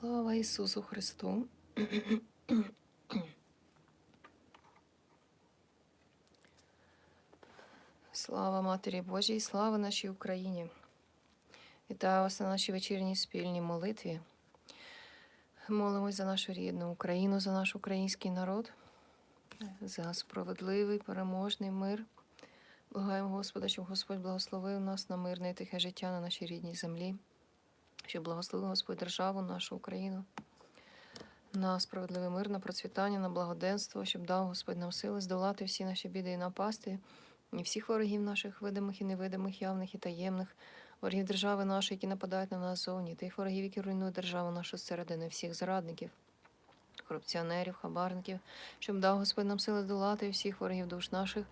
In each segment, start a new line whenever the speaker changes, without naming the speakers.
Слава Ісусу Христу. Слава Матері Божій, слава нашій Україні. Вітаю вас на нашій вечірній спільній молитві. Молимось за нашу рідну Україну, за наш український народ, за справедливий, переможний мир. Благаємо Господа, щоб Господь благословив нас на мирне і тихе життя на нашій рідній землі, щоб благословив Господь державу, нашу Україну, на справедливий мир, на процвітання, на благоденство, щоб дав Господь нам сили здолати всі наші біди і напасти, і всіх ворогів наших, видимих і невидимих, явних і таємних, ворогів держави нашої, які нападають на нас зовні, тих ворогів, які руйнують державу нашу зсередини, всіх зрадників, корупціонерів, хабарників, щоб дав Господь нам сили здолати всіх ворогів душ наших,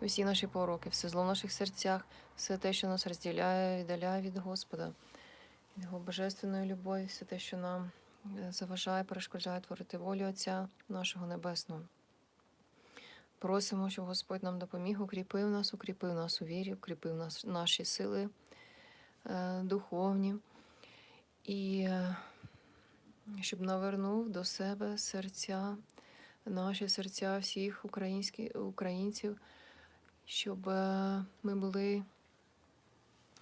усі наші пороки, все зло в наших серцях, все те, що нас розділяє, віддаляє від Господа, Його божественної любові, все те, що нам е, заважає, перешкоджає творити волю Отця нашого Небесного. Просимо, щоб Господь нам допоміг, укріпив нас, укріпив нас у вірі, укріпив нас, наші сили е, духовні, і е, щоб навернув до себе серця, наші серця всіх українців, щоб ми були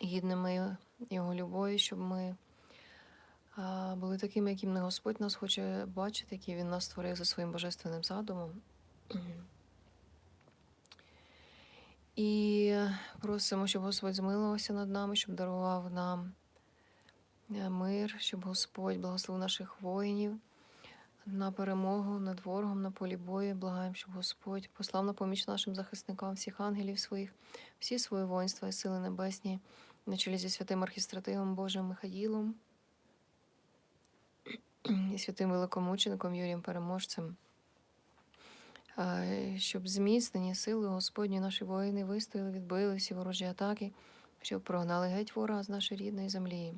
гідними Його любові, щоб ми були такими, яким Господь нас хоче бачити, які Він нас створив за своїм божественним задумом. І просимо, щоб Господь змилувався над нами, щоб дарував нам е, мир, щоб Господь благословив наших воїнів на перемогу над ворогом на полі бою. Благаємо, щоб Господь послав на поміч нашим захисникам всіх ангелів своїх, всі свої воїнства і сили небесні, на чолі зі святим архістратигом Божим Михаїлом і святим великомучеником Юрієм Переможцем. Щоб зміцнені сили Господні наші воїни вистояли, відбили всі ворожі атаки, щоб прогнали геть ворога з нашої рідної землі.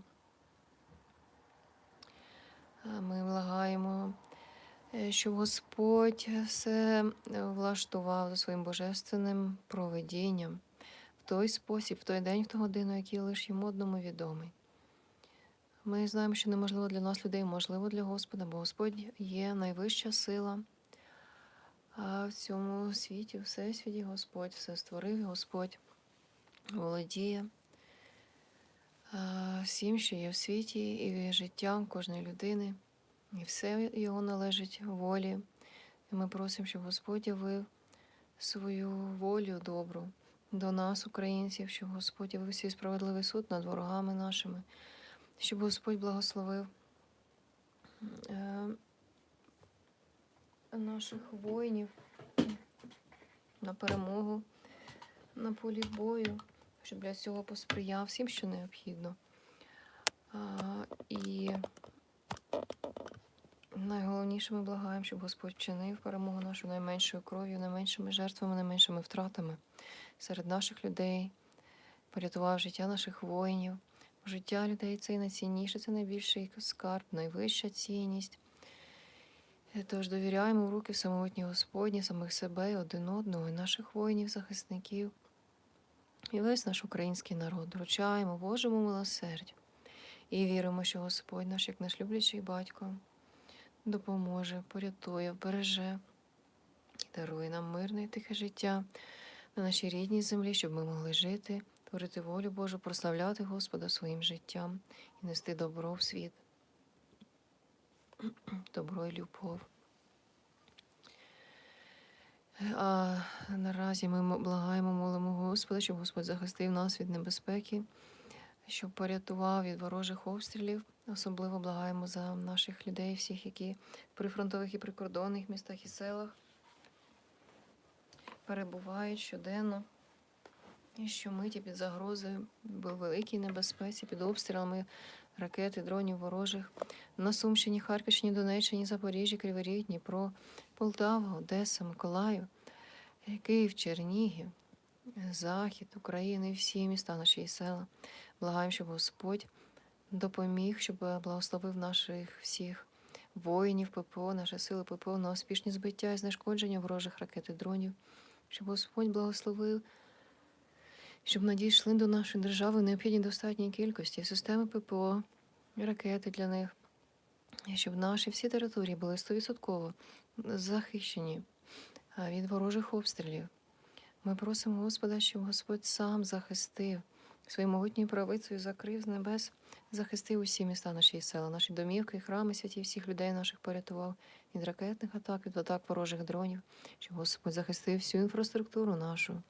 Ми благаємо, е, щоб Господь все влаштував за своїм божественним проведінням той спосіб, в той день, в ту годину, який лише йому одному відомий. Ми знаємо, що неможливо для нас людей, можливо для Господа, бо Господь є найвища сила. А в цьому світі, всесвіті Господь все створив, Господь володіє всім, що є в світі, і життям кожної людини, і все його належить волі. І ми просимо, щоб Господь явив свою волю добру до нас, українців, щоб Господь явив свій справедливий суд над ворогами нашими, щоб Господь благословив. е, наших воїнів на перемогу на полі бою, щоб для цього посприяв всім, що необхідно. І найголовніше ми благаємо, щоб Господь вчинив перемогу нашу найменшою кров'ю, найменшими жертвами, найменшими втратами серед наших людей, порятував життя наших воїнів. Життя людей це найцінніше, це найбільший скарб, найвища цінність. Тож довіряємо в руки всемогутній Господні, самих себе один одного, і наших воїнів, захисників, і весь наш український народ. Вручаємо Божому милосердю і віримо, що Господь наш, як наш люблячий батько, допоможе, порятує, береже і дарує нам мирне і тихе життя на нашій рідній землі, щоб ми могли жити, творити волю Божу, прославляти Господа своїм життям і нести добро в світ добро і любов. А наразі ми благаємо, молимо Господа, щоб Господь захистив нас від небезпеки, щоб порятував від ворожих обстрілів. Особливо благаємо за наших людей, всіх, які в прифронтових і прикордонних містах і селах перебувають щоденно. І щомиті під загрозою в великій небезпеці, під обстрілами ракети, дронів ворожих на Сумщині, Харківщині, Донеччині, Запоріжжі, Кривий Ріг, Дніпро, Полтава, Одеса, Миколаїв, Київ, Чернігів, Захід України, всі міста наші села. Благаємо, щоб Господь допоміг, щоб благословив наших всіх воїнів ППО, наші сили ППО на успішні збиття і знешкодження ворожих ракет і дронів, щоб Господь благословив щоб надійшли до нашої держави необхідні достатній кількості системи ППО, ракети для них, і щоб наші всі території були 100% захищені від ворожих обстрілів. Ми просимо Господа, щоб Господь сам захистив своєю могутньою правицею, закрив з небес, захистив усі міста наші села, наші домівки, храми святі, всіх людей наших порятував від ракетних атак, від атак ворожих дронів, щоб Господь захистив всю інфраструктуру нашу,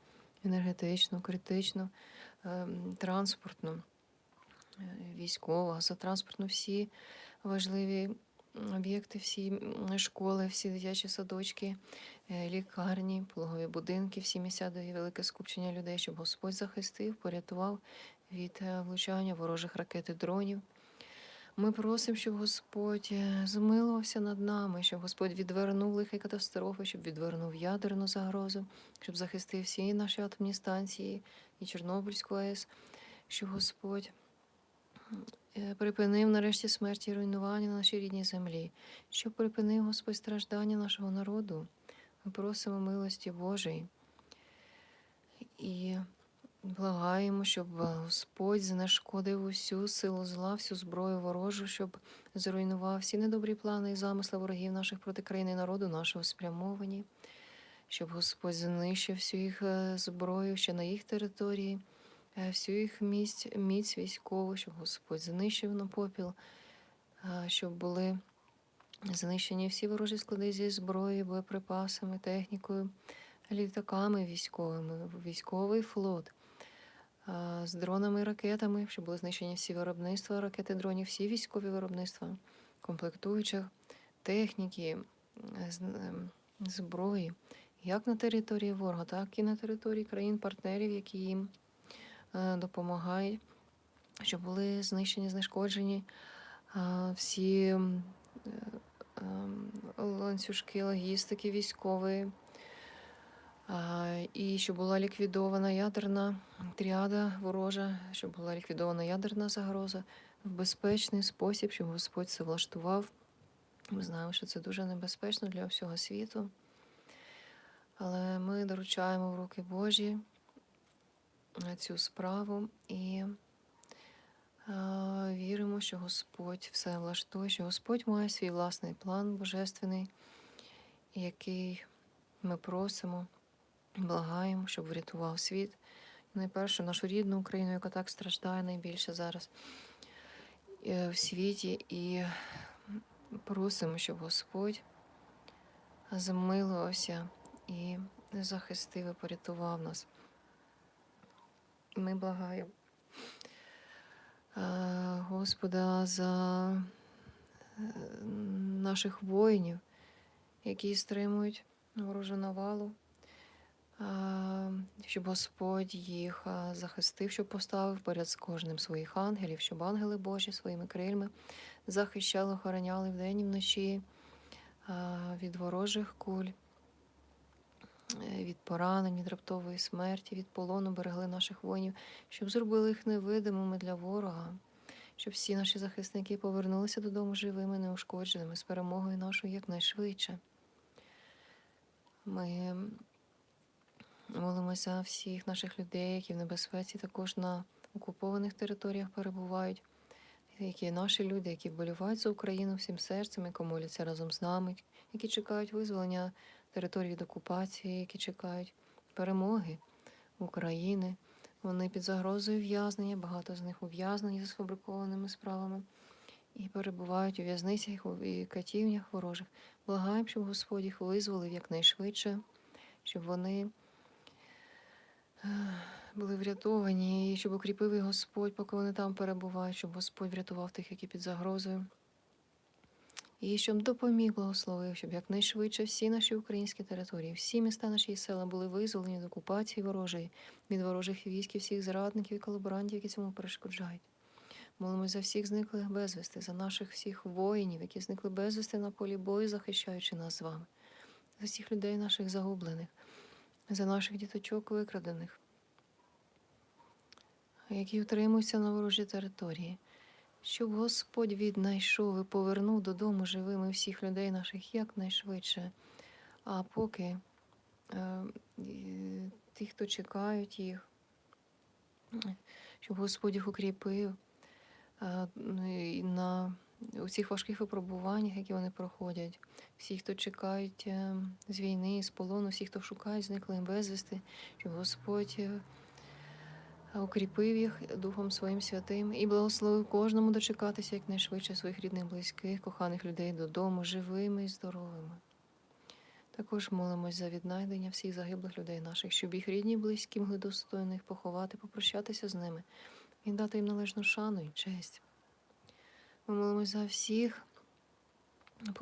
енергетичну, критичну, ем, транспортну, е, військову, газотранспортну, всі важливі об'єкти, всі школи, всі дитячі садочки, е, лікарні, пологові будинки, всі місця, де є велике скупчення людей, щоб Господь захистив, порятував від е, влучання ворожих ракет і дронів. Ми просимо, щоб Господь е, змилувався над нами, щоб Господь відвернув лихі катастрофи, щоб відвернув ядерну загрозу, щоб захистив всі наші атомні станції і Чорнобильську АЕС, щоб Господь припинив нарешті смерті і руйнування на нашій рідній землі, щоб припинив Господь страждання нашого народу. Ми просимо милості Божої і благаємо, щоб Господь знешкодив усю силу зла, всю зброю ворожу, щоб зруйнував всі недобрі плани і замисли ворогів наших проти країни і народу нашого спрямовані, щоб Господь знищив всю їх е, зброю ще на їх території, е, всю їх міць, міць військову, щоб Господь знищив на попіл, е, щоб були знищені всі ворожі склади зі зброєю, боєприпасами, технікою, літаками військовими, військовий флот. З дронами і ракетами, щоб були знищені всі виробництва ракети, дронів, всі військові виробництва, комплектуючих, техніки, е, зброї, як на території ворога, так і на території країн-партнерів, які їм е, допомагають, щоб були знищені, знешкоджені всі м, е, ем, ланцюжки логістики військової, і щоб була ліквідована ядерна тріада ворожа, щоб була ліквідована ядерна загроза в безпечний спосіб, щоб Господь це влаштував. Ми знаємо, що це дуже небезпечно для всього світу. Але ми доручаємо в руки Божі е, цю справу і е, віримо, що Господь все влаштує, що Господь має свій власний план божественний, який ми просимо, благаємо, щоб врятував світ. Найперше нашу рідну Україну, яка так страждає найбільше зараз е, в світі, і просимо, щоб Господь замилувався і захистив і порятував нас. Ми благаємо. Господа за е, наших воїнів, які стримують ворожу навалу, щоб Господь їх захистив, щоб поставив поряд з кожним своїх ангелів, щоб ангели Божі своїми крильми захищали, охороняли вдень і вночі від ворожих куль, від поранень, від раптової смерті, від полону берегли наших воїнів, щоб зробили їх невидимими для ворога, щоб всі наші захисники повернулися додому живими, неушкодженими, з перемогою нашою якнайшвидше. Ми молимося всіх наших людей, які в небезпеці також на окупованих територіях перебувають, які наші люди, які вболівають за Україну всім серцем, які моляться разом з нами, які чекають визволення території від окупації, які чекають перемоги України. Вони під загрозою в'язнення, багато з них ув'язнені за сфабрикованими справами і перебувають у в'язницях і катівнях ворожих. Благаємо, щоб Господь їх визволив якнайшвидше, щоб вони е, були врятовані, і щоб укріпив їх Господь, поки вони там перебувають, щоб Господь врятував тих, які під загрозою. І щоб допоміг, благословив, щоб якнайшвидше всі наші українські території, всі міста наші села були визволені від окупації ворожої, від ворожих військ всіх зрадників і колаборантів, які цьому перешкоджають. Молимось за всіх зниклих безвісти, за наших всіх воїнів, які зникли безвісти на полі бою, захищаючи нас з вами, за всіх людей наших загублених, за наших діточок викрадених, які утримуються на ворожій території, щоб Господь віднайшов і повернув додому живими всіх людей наших якнайшвидше. А поки е, ті, хто чекають їх, щоб Господь їх укріпив е, на у цих важких випробуваннях, які вони проходять, всі, хто чекають е, з війни, з полону, всі, хто шукають зниклих безвісти, щоб Господь е, укріпив їх Духом Своїм святим і благословив кожному дочекатися якнайшвидше своїх рідних, близьких, коханих людей додому, живими і здоровими. Також молимось за віднайдення всіх загиблих людей наших, щоб їх рідні, близькі могли достойно їх поховати, попрощатися з ними і дати їм належну шану і честь. Ми молимось за всіх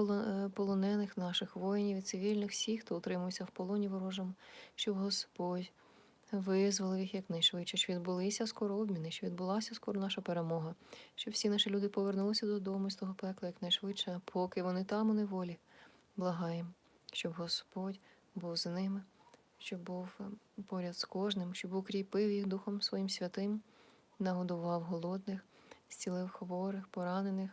е, полонених наших воїнів і цивільних, всіх, хто утримується в полоні ворожому, щоб Господь визволив їх якнайшвидше, щоб відбулися скоро обміни, щоб відбулася скоро наша перемога, щоб всі наші люди повернулися додому з того пекла якнайшвидше, а поки вони там у неволі. Благаємо, щоб Господь був з ними, щоб був е, поряд з кожним, щоб укріпив їх Духом Своїм святим, нагодував голодних, зцілив хворих, поранених,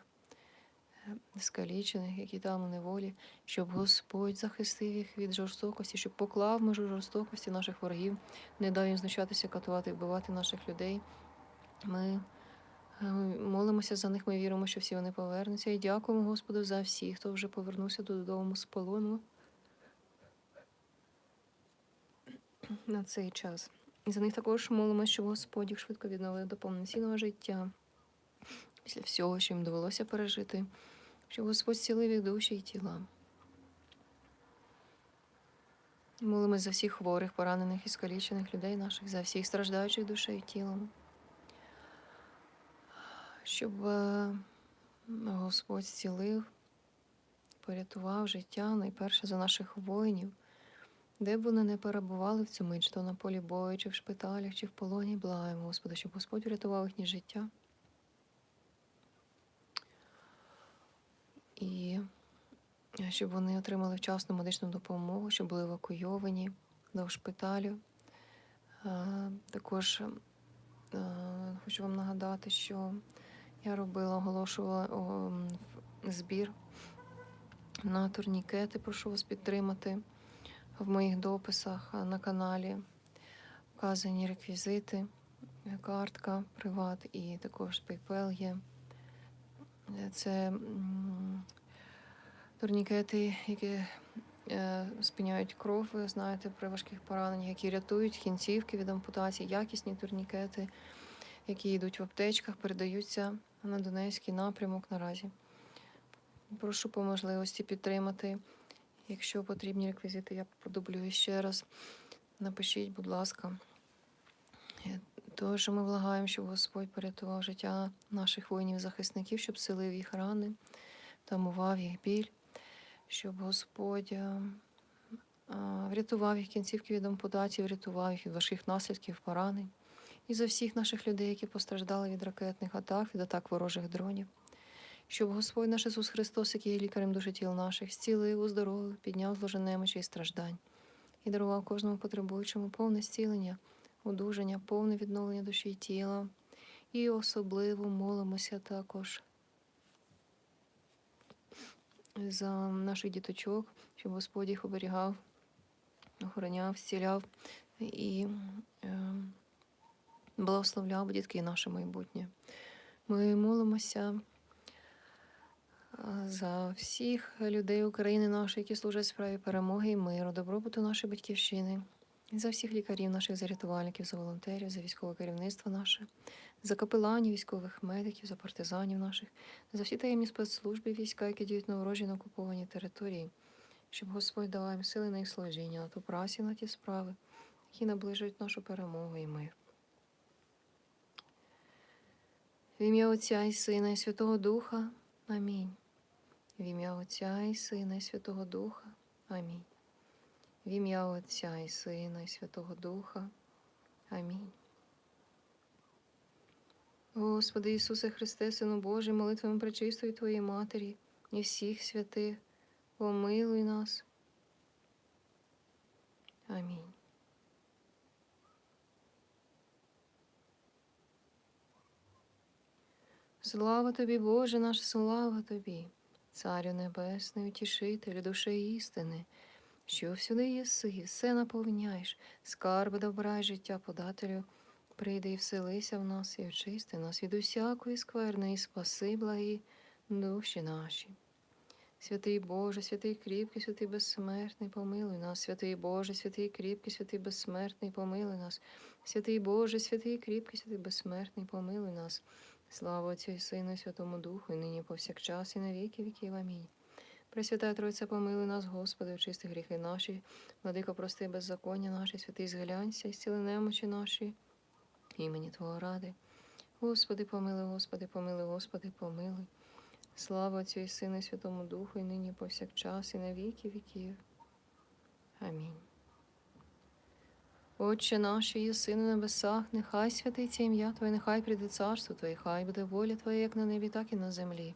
скалічених, які там у неволі, щоб Господь захистив їх від жорстокості, щоб поклав межу жорстокості наших ворогів, не дав їм знущатися, катувати, вбивати наших людей. Ми е, молимося за них, ми віримо, що всі вони повернуться. І дякуємо Господу за всіх, хто вже повернувся додому з полону на цей час. І за них також молимося, щоб Господь їх швидко відновив до повноцінного життя після всього, що їм довелося пережити, щоб Господь зцілив їх душі і тіла. Молимось за всіх хворих, поранених і скалічених людей наших, за всіх страждаючих душею і тілом. Щоб е, Господь зцілив, порятував життя найперше за наших воїнів, де б вони не перебували в цю мить, чи то на полі бою, чи в шпиталях, чи в полоні, благаємо, Господи, щоб Господь врятував їхнє життя. І щоб вони отримали вчасну медичну допомогу, щоб були евакуйовані до шпиталю. Е, Також е, хочу вам нагадати, що я робила, оголошувала збір на турнікети. Прошу вас підтримати в моїх дописах е, на каналі. Вказані реквізити, е, картка, приват і також PayPal є. Е, Це турнікети, які е, спиняють кров, ви знаєте, при важких пораненнях, які рятують кінцівки від ампутації, якісні турнікети, які йдуть в аптечках, передаються на Донецький напрямок наразі. Прошу по можливості підтримати. Якщо потрібні реквізити, я продублюю ще раз. Напишіть, будь ласка. Тож ми благаємо, щоб Господь порятував життя наших воїнів-захисників, щоб силив їх рани, тамував їх біль, щоб Господь е, е, врятував їх кінцівки від ампутації, врятував їх від важких наслідків поранень. І за всіх наших людей, які постраждали від ракетних атак, від атак ворожих дронів. Щоб Господь наш Ісус Христос, який є лікарем душі тіл наших, зцілив, оздоровив, підняв зложи немочі і страждань і дарував кожному потребуючому повне зцілення, одужання, повне відновлення душі і тіла. І особливо молимося також за наших діточок, щоб Господь їх оберігав, охороняв, зціляв і е, благословляв дітки наше майбутнє. Ми молимося за всіх людей України нашої, які служать справі перемоги і миру, добробуту нашої батьківщини, за всіх лікарів, наших за рятувальників, за волонтерів, за військове керівництво наше, за капеланів, військових медиків, за партизанів наших, за всі таємні спецслужби війська, які діють на ворожі на окупованій території, щоб Господь дав їм сили на їх служіння, на ту працю, на ті справи, які наближують нашу перемогу і мир. В ім'я Отця і Сина, і Святого Духа. Амінь. В ім'я Отця і Сина, і Святого Духа. Амінь. В ім'я Отця і Сина, і Святого Духа. Амінь. Господи Ісусе Христе, Сину Божий, молитвами пречистої Твоєї Матері і всіх святих, помилуй нас. Амінь. Слава тобі, Боже наш, слава тобі, Царю Небесний, утішителю душі істини, що всюди єси, все наповняєш, скарби добра й життя подателю, прийди і вселися в нас і очисти нас від усякої скверної, спаси, благі душі наші. Святий Боже, святий кріпкий, святий безсмертний, помилуй нас, святий Боже, святий кріпкий, святий безсмертний, помилуй нас. Святий Боже, святий кріпкий, святий безсмертний, помилуй нас. Слава Отцю і Сину, і Святому Духу, і нині повсякчас, і на віки віків. Амінь. Пресвята Тройця, помилуй нас, Господи, очисти гріхи наші, владико, прости беззаконня наші, святий зглянься, і зціли немочі наші, імені Твого ради. Господи, помилуй, Господи, помилуй, Господи, помилуй. Слава Отцю і Сину, і Святому Духу, і нині повсякчас, і на віки віків. Амінь. Отче наш, єси на небесах, нехай святиться ім'я Твоє, нехай прийде царство Твоє, хай буде воля Твоя, як на небі, так і на землі.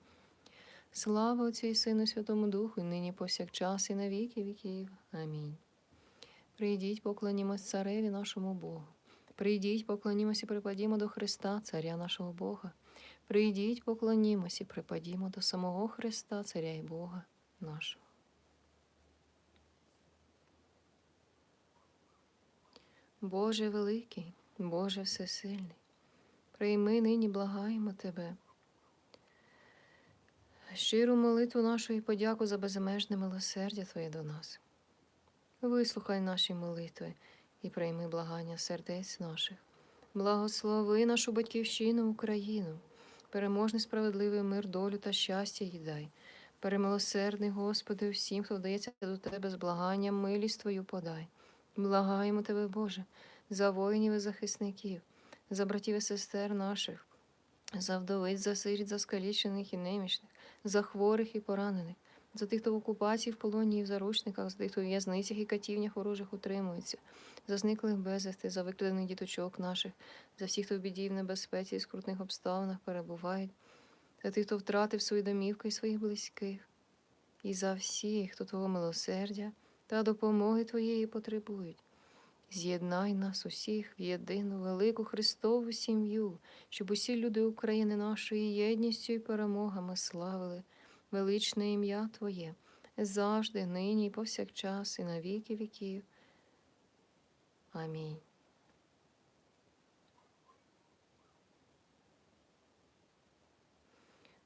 Слава Отцю і Сину, Святому Духу, і нині повсякчас, і на віки віків. Амінь. Прийдіть, поклонімось цареві нашому Богу. Прийдіть, поклонімось і припадімо до Христа, Царя нашого Бога. Прийдіть, поклонімось і припадімо до самого Христа, Царя і Бога нашого. Боже великий, Боже всесильний, прийми нині благаємо Тебе. Щиру молитву нашу і подяку за безмежне милосердя Твоє до нас. Вислухай наші молитви і прийми благання сердець наших. Благослови нашу батьківщину Україну, переможний справедливий мир, долю та щастя їй дай. Перемилосердний, Господи, всім, хто вдається до Тебе з благанням, милість Твою подай. Благаємо Тебе, Боже, за воїнів і захисників, за братів і сестер наших, за вдовиць, за сиріт, за скалічених і немічних, за хворих і поранених, за тих, хто в окупації, в полоні і в заручниках, за тих, хто в в'язницях і катівнях ворожих утримується, за зниклих безвісти, за викрадених діточок наших, за всіх, хто в біді в небезпеці і скрутних обставинах перебувають, за тих, хто втратив свої домівки і своїх близьких, і за всіх, хто Твого милосердя та допомоги Твоєї потребують. З'єднай нас усіх в єдину велику Христову сім'ю, щоб усі люди України нашої єдністю і перемогами славили величне ім'я Твоє, завжди, нині і повсякчас, і на віки віків. Амінь.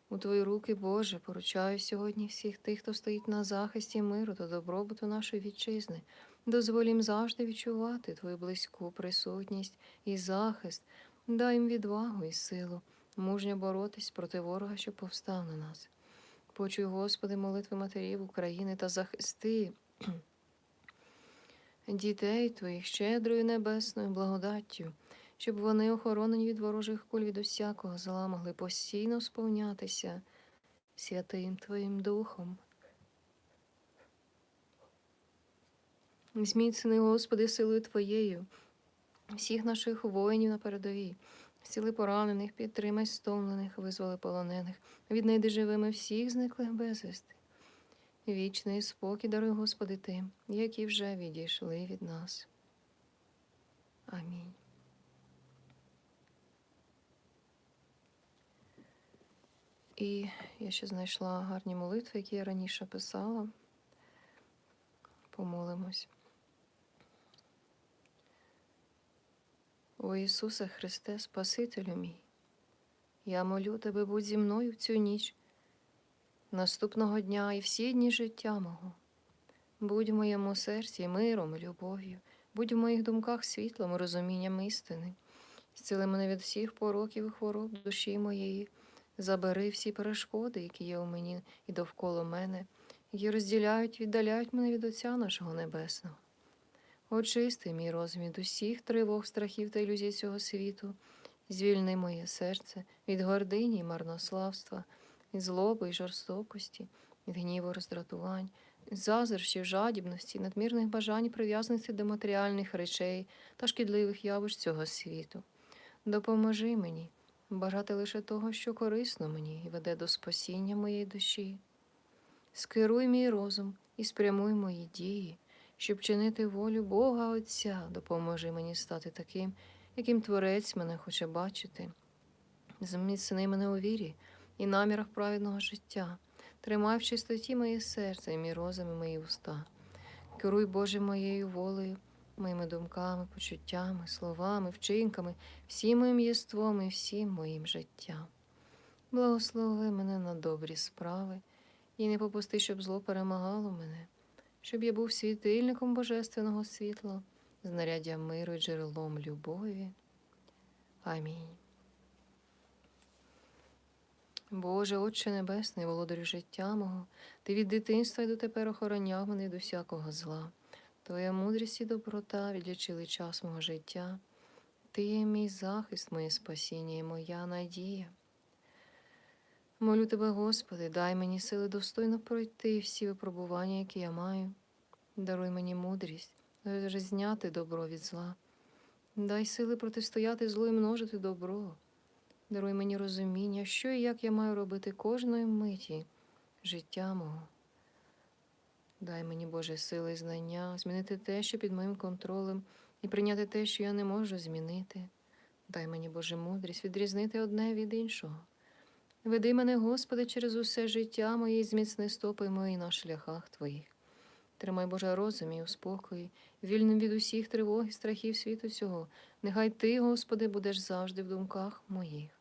У Твої руки, Боже, поручаю сьогодні всіх тих, хто стоїть на захисті миру та добробуту нашої вітчизни. Дозволь їм завжди відчувати Твою близьку присутність і захист, дай їм відвагу і силу, мужньо боротись проти ворога, що повстав на нас. Почуй, Господи, молитви матерів України та захисти дітей Твоїх щедрою небесною благодаттю, щоб вони, охоронені від ворожих куль від усякого зла, могли постійно сповнятися святим Твоїм Духом. Зміцни, Господи, силою Твоєю, всіх наших воїнів на передовій, зціли поранених, підтримай стомлених, визволи полонених, віднайди живими всіх зниклих безвісти. Вічний спокій даруй, Господи, тим, які вже відійшли від нас. Амінь. І я ще знайшла гарні молитви, які я раніше писала. Помолимось. О Ісусе Христе, Спасителю мій, я молю Тебе, будь зі мною в цю ніч, наступного дня і всі дні життя мого. Будь в моєму серці миром, любов'ю, будь в моїх думках світлом, розумінням істини. Зціли мене від всіх пороків і хвороб душі моєї, забери всі перешкоди, які є у мені і довкола мене, які розділяють, віддаляють мене від Отця нашого Небесного. Очисти мій розум від усіх тривог, страхів та ілюзій цього світу, звільни моє серце від гордині і марнославства, від злоби і жорстокості, від гніву роздратувань, зазирщів, жадібності, надмірних бажань, прив'язаності до матеріальних речей та шкідливих явищ цього світу. Допоможи мені бажати лише того, що корисно мені і веде до спасіння моєї душі. Скеруй мій розум і спрямуй мої дії, щоб чинити волю Бога Отця, допоможи мені стати таким, яким Творець мене хоче бачити. Зміцни мене у вірі і намірах праведного життя, тримай в чистоті моє серце, і мій розум, і мої уста. Керуй, Боже, моєю волею, моїми думками, почуттями, словами, вчинками, всім моїм єством і всім моїм життям. Благослови мене на добрі справи і не попусти, щоб зло перемагало мене, щоб я був світильником божественного світла, знаряддям миру і джерелом любові. Амінь. Боже, Отче Небесний, володарю життя мого, ти від дитинства й дотепер охороняв мене від усякого зла. Твоя мудрість і доброта відлічили час мого життя. Ти є мій захист, моє спасіння і моя надія. Молю тебе, Господи, дай мені сили достойно пройти всі випробування, які я маю. Даруй мені мудрість, розрізняти добро від зла. Дай сили протистояти злу і множити добро. Даруй мені розуміння, що і як я маю робити кожної миті життя мого. Дай мені, Боже, сили і знання, змінити те, що під моїм контролем, і прийняти те, що я не можу змінити. Дай мені, Боже, мудрість відрізнити одне від іншого. Веди мене, Господи, через усе життя моє і зміцни стопи мої на шляхах Твоїх. Тримай, Боже, розум і у спокої, вільним від усіх тривог і страхів світу цього. Нехай Ти, Господи, будеш завжди в думках моїх.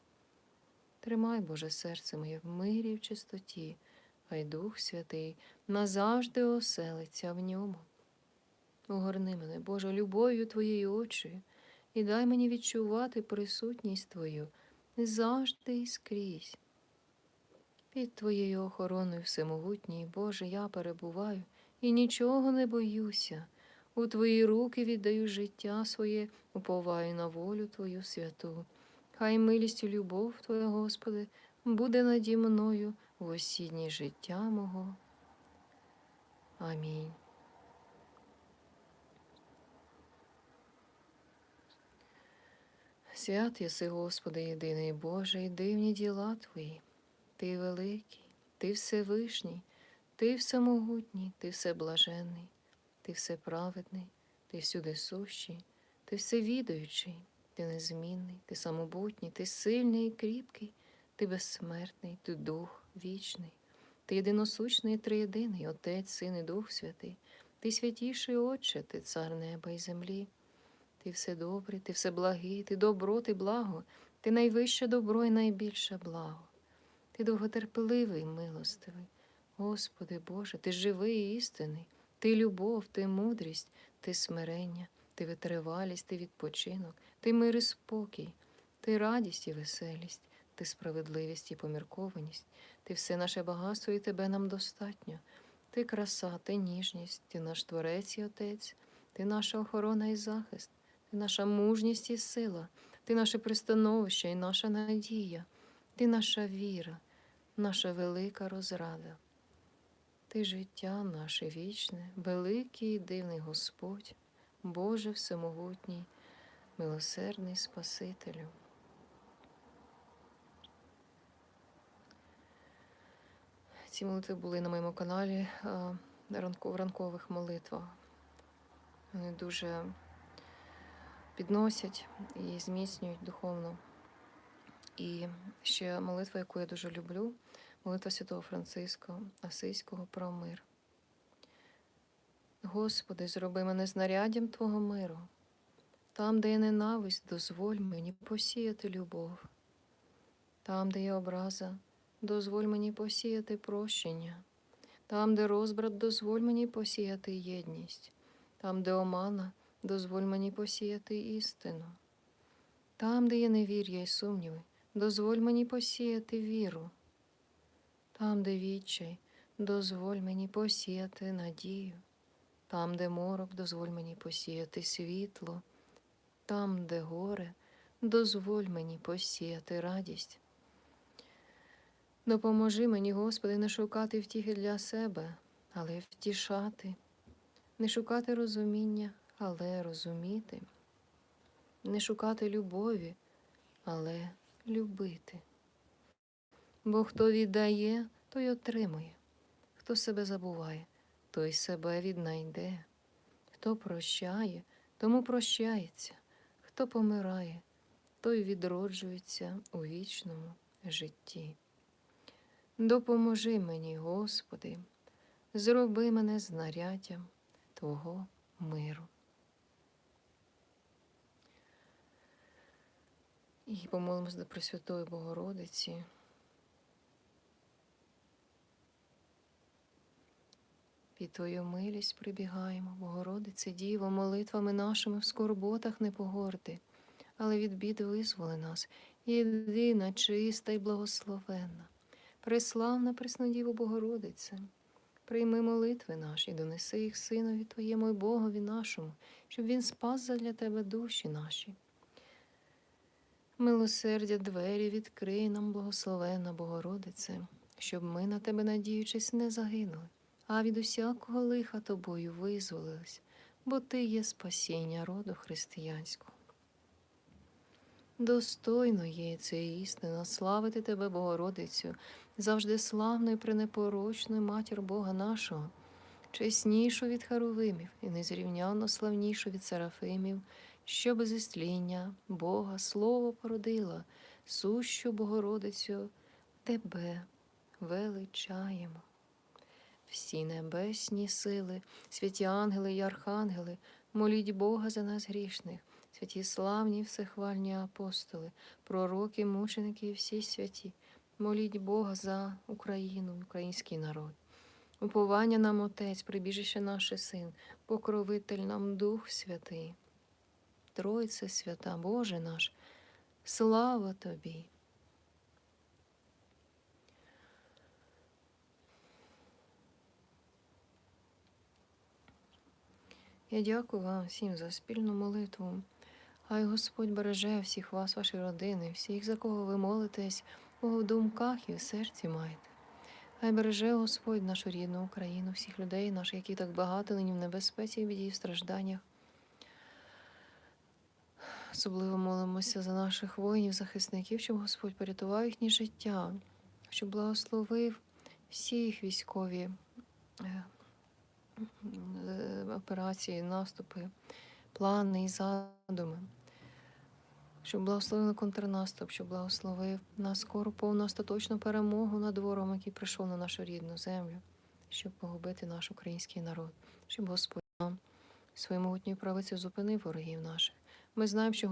Тримай, Боже, серце моє в мирі і в чистоті, хай Дух Святий назавжди оселиться в ньому. Огорни мене, Боже, любов'ю Твоєю очею, і дай мені відчувати присутність Твою завжди і скрізь. Під Твоєю охороною всемогутній, Боже, я перебуваю і нічого не боюся. У Твої руки віддаю життя своє, уповаю на волю Твою святу. Хай милість і любов Твоя, Господи, буде наді мною в осіннє життя мого. Амінь. Свят єси, Господи, єдиний Боже, і дивні діла Твої. Ти великий, Ти Всевишній, Ти всемогутній, Ти всеблаженний, Ти всеправедний, Ти всюди сущий, Ти всевідаючий, Ти незмінний, Ти самобутній, Ти сильний і кріпкий, Ти безсмертний, Ти Дух вічний, Ти єдиносущний і триєдиний, Отець, Син і Дух Святий, Ти святіший Отче, Ти цар неба і землі. Ти все добрий, ти все благий, ти добро, ти благо, ти найвище добро і найбільше благо. Ти довготерпеливий милостивий. Господи Боже, ти живий і істинний, ти любов, ти мудрість, ти смирення, ти витривалість, ти відпочинок, ти мир і спокій, ти радість і веселість, ти справедливість і поміркованість, ти все наше багатство і тебе нам достатньо. Ти краса, ти ніжність, ти наш творець і отець, ти наша охорона і захист, ти наша мужність і сила, ти наше пристановище і наша надія, ти наша віра, наша велика розрада. Ти життя наше вічне, великий і дивний Господь, Боже Всемогутній, милосердний Спасителю. Ці молитви були на моєму каналі в ранкових молитвах. Вони дуже підносять і зміцнюють духовно. І ще молитва, яку я дуже люблю, молитва святого Франциска Асийського про мир. Господи, зроби мене знаряддям Твого миру. Там, де є ненависть, дозволь мені посіяти любов. Там, де є образа, дозволь мені посіяти прощення. Там, де розбрат, дозволь мені посіяти єдність. Там, де омана, дозволь мені посіяти істину. Там, де є невір'я і сумніви, дозволь мені посіяти віру. Там, де відчай, дозволь мені посіяти надію. Там, де морок, дозволь мені посіяти світло. Там, де горе, дозволь мені посіяти радість. Допоможи мені, Господи, не шукати втіхи для себе, але втішати, не шукати розуміння, але розуміти, не шукати любові, але любити. Бо хто віддає, той отримує. Хто себе забуває, той себе віднайде. Хто прощає, тому прощається. Хто помирає, той відроджується у вічному житті. Допоможи мені, Господи, зроби мене знаряддям Твого миру. І помолимось до Пресвятої Богородиці. Під Твою милість прибігаємо, Богородице Діво, молитвами нашими в скорботах не погорди, але від бід визволи нас, єдина, чиста й благословенна, преславна Преснодіво Богородице. Прийми молитви наші, донеси їх Синові Твоєму і Богові нашому, щоб Він спас задля Тебе душі наші. Милосердя двері відкрий нам, благословенна Богородице, щоб ми на тебе, надіючись, не загинули, а від усякого лиха тобою визволились, бо ти є спасіння роду християнського. Достойно є це істина, славити тебе, Богородицю, завжди славною, пренепорочною матір Бога нашого, чеснішу від Харувимів і незрівнянно славнішу від Серафимів, що без істління Бога Слово породила, сущу Богородицю, тебе величаємо. Всі небесні сили, святі ангели й архангели, моліть Бога за нас грішних, святі славні, всехвальні апостоли, пророки, мученики і всі святі. Моліть Бога за Україну, український народ. Уповання нам Отець, прибіжище наше Син, покровитель нам Дух Святий. Тройце свята, Боже наш, слава Тобі. Я дякую вам всім за спільну молитву. Хай Господь береже всіх вас, ваші родини, всіх, за кого ви молитесь, кого в думках і в серці маєте. Хай береже Господь нашу рідну Україну, всіх людей наших, які так багато нині в небезпеці, біді, і в стражданнях. Особливо молимося за наших воїнів, захисників, щоб Господь порятував їхнє життя, щоб благословив всі їх військові е, е, операції, наступи, плани і задуми. Щоб благословив контрнаступ, щоб благословив на скору повну остаточну перемогу над ворогом, який прийшов на нашу рідну землю, щоб погубити наш український народ, щоб Господь нам своєю могутньою правицею зупинив ворогів наших. Ми знаємо, що